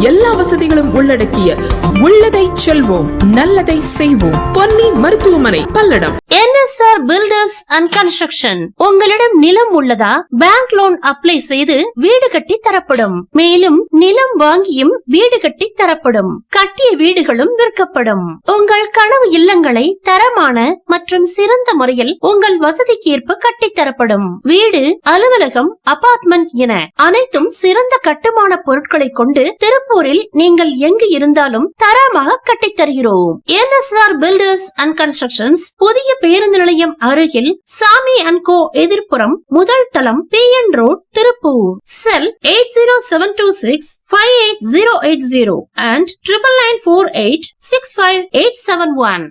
எல்லா வசதிகளும் உள்ளடக்கிய உள்ளதை செல்வோம் நல்லதை செய்வோம். பொன்னி மருத்துவமனை Palladam. NSR builders and construction உங்களிடம் நிலம் உள்ளதா? பேங்க் லோன் அப்ளை செய்து வீடு கட்டி தரப்படும். மேலும் நிலம் வாங்கியும் வீடு கட்டி தரப்படும். கட்டிய வீடுகளும் விற்கப்படும். உங்கள் கனவு இல்லங்களை தரமான மற்றும் சிறந்த முறையில் உங்கள் வசதிக்கு ஏற்ப கட்டித் வீடு அலுவலகம் அபார்ட்மெண்ட் என அனைத்தும் சிறந்த கட்டுமான பொருட்களை கொண்டு திருப்பூரில் நீங்கள் எங்கு இருந்தாலும் தரமாக கட்டித் தருகிறோம் என்எஸ்ஆர் பில்டர்ஸ் அண்ட் கன்ஸ்ட்ரக்ஷன்ஸ் புதிய பேருந்து நிலையம் அருகில் சாமி அண்ட் கோ எதிர்ப்புறம் முதல் தளம் B N road Tiruppur. Cell eight zero seven two six five eight zero eight zero and triple nine four eight six five eight seven one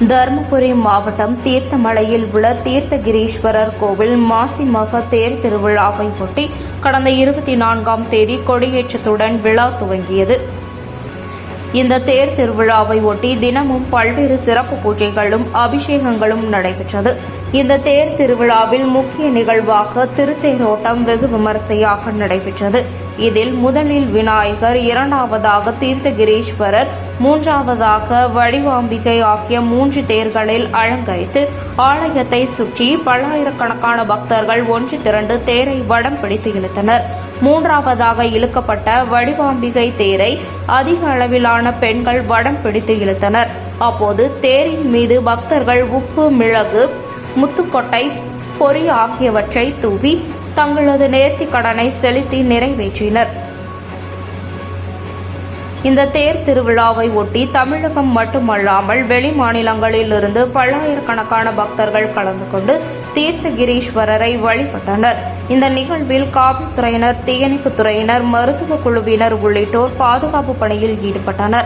Dharmapuri மாவட்டம் தீர்த்தமலையில் உள்ள தீர்த்தகிரீஸ்வரர் கோவில் மாசி மக தேர் திருவிழாவை ஒட்டி கடந்த இருபத்தி நான்காம் தேதி கொடியேற்றத்துடன் விழா துவங்கியது. இந்த தேர் திருவிழாவை ஒட்டி தினமும் பல்வேறு சிறப்பு பூஜைகளும் அபிஷேகங்களும் நடைபெற்றது. இந்த தேர் திருவிழாவில் முக்கிய நிகழ்வாக திருத்தேரோட்டம் வெகு விமரிசையாக நடைபெற்றது. இதில் முதலில் விநாயகர் இரண்டாவதாக தீர்த்தகிரீஸ்வரர் மூன்றாவதாக வடிவாம்பிகை ஆகிய மூன்று தேர்களில் அலங்கரித்து ஆலயத்தை சுற்றி பல்லாயிரக்கணக்கான பக்தர்கள் ஒன்று திரண்டு தேரை வடம் பிடித்து இழுத்தனர். மூன்றாவதாக இழுக்கப்பட்ட வடிவாம்பிகை தேரை அதிக அளவிலான பெண்கள் வடம் பிடித்து இழுத்தனர். அப்போது தேரின் மீது பக்தர்கள் உப்பு மிளகு முத்துக்கொட்டை பொறி ஆகியவற்றை தூவி தங்களது நேர்த்திக் கடனை செலுத்தி நிறைவேற்றினர். இந்த தேர் திருவிழாவை ஒட்டி தமிழகம் மட்டுமல்லாமல் வெளி மாநிலங்களிலிருந்து பல்லாயிரக்கணக்கான பக்தர்கள் கலந்து கொண்டு தீர்த்தகிரீஸ்வரரை வழிபட்டனர். இந்த நிகழ்வில் காவல்துறையினர் தீயணைப்புத் துறையினர் மருத்துவ குழுவினர் உள்ளிட்டோர் பாதுகாப்பு பணியில் ஈடுபட்டனர்.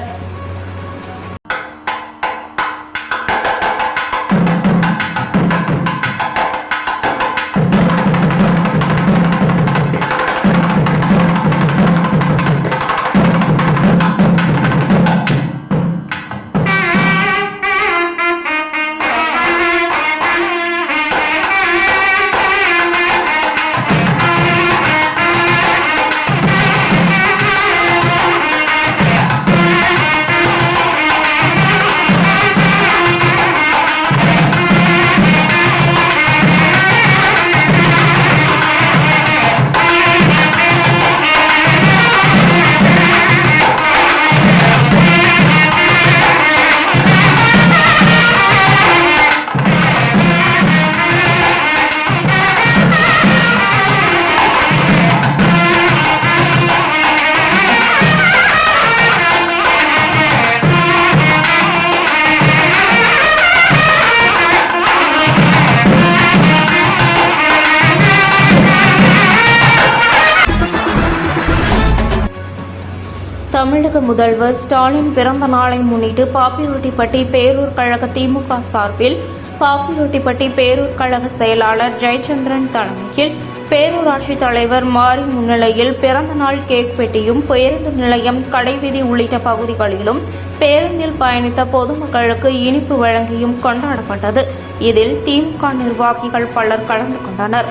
தமிழக முதல்வர் ஸ்டாலின் பிறந்த நாளை முன்னிட்டு பாப்பிரெட்டிப்பட்டி பேரூர் கழக திமுக சார்பில் பாப்பிரெட்டிப்பட்டி பேரூர் கழக செயலாளர் ஜெயச்சந்திரன் தலைமையில் பேரூராட்சி தலைவர் மாரி முன்னிலையில் பிறந்த நாள் கேக் பெட்டியும் பேருந்து நிலையம் கடைவீதி உள்ளிட்ட பகுதிகளிலும் பேருந்தில் பயணித்த பொதுமக்களுக்கு இனிப்பு வழங்கியும் கொண்டாடப்பட்டது. இதில் திமுக நிர்வாகிகள் பலர் கலந்து கொண்டனர்.